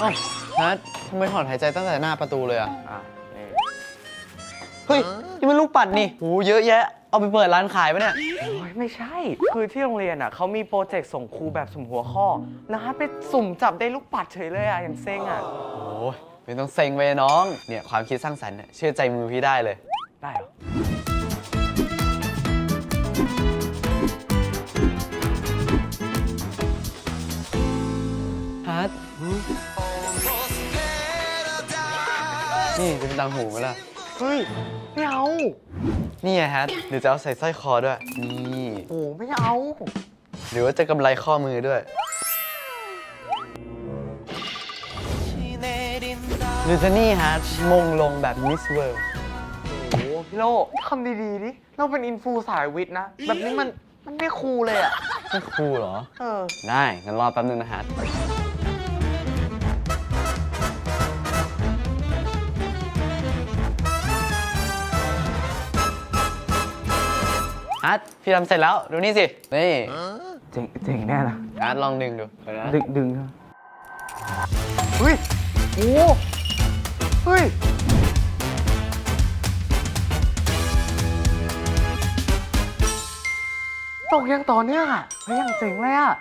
เอ้าฮัททำไมถอนหายใจตั้งแต่หน้าประตูเลยอะ อะนี่เฮ้ย นี่มันลูกปัดนี่โหเยอะแยะ เอาไปเปิดร้านขายปะเนี่ย โอ้ยไม่ใช่ คือที่โรงเรียนอะเขามีโปรเจกต์ส่งครูแบบสุ่มหัวข้อนะฮะไปสุ่มจับได้ลูกปัดเฉยเลยอะอย่างเซ็งอะ โอ้ยไม่ต้องเซ็งไปน้อง เนี่ยความคิดสร้างสรรค์เนี่ยเชื่อใจมือพี่ได้เลย ได้เหรอ ฮัทนี่เป็นตังหูไหมล่ะ เฮ้ย ไม่เอา นี่ไงฮัทหรือจะเอาใส่สร้อยคอด้วย นี่ โอ้ไม่เอา หรือว่าจะกำไรข้อมือด้วย หรือจะนี่ฮัทมงลงแบบมิสเวิลด์โอ้พี่โลทำดีๆดิเราเป็นอินฟูสายวิทย์นะ แบบนี้มันมันไม่คูลเลยอะ ไม่ครูลเหรอ เออ ได้งั้นรอแป๊บนึงนะฮั ทฮัทพี่ทำเสร็จแล้ว ดูนี่สิ นี่เจ๋งเจ๋งแน่นะฮัทลองดึงดูเดี๋ยวนะดึงดึงนะเฮ้ยโอ้เฮ้ยตกยังต่อเนื่องอะเฮ้ยยังเจ๋งเลยอะ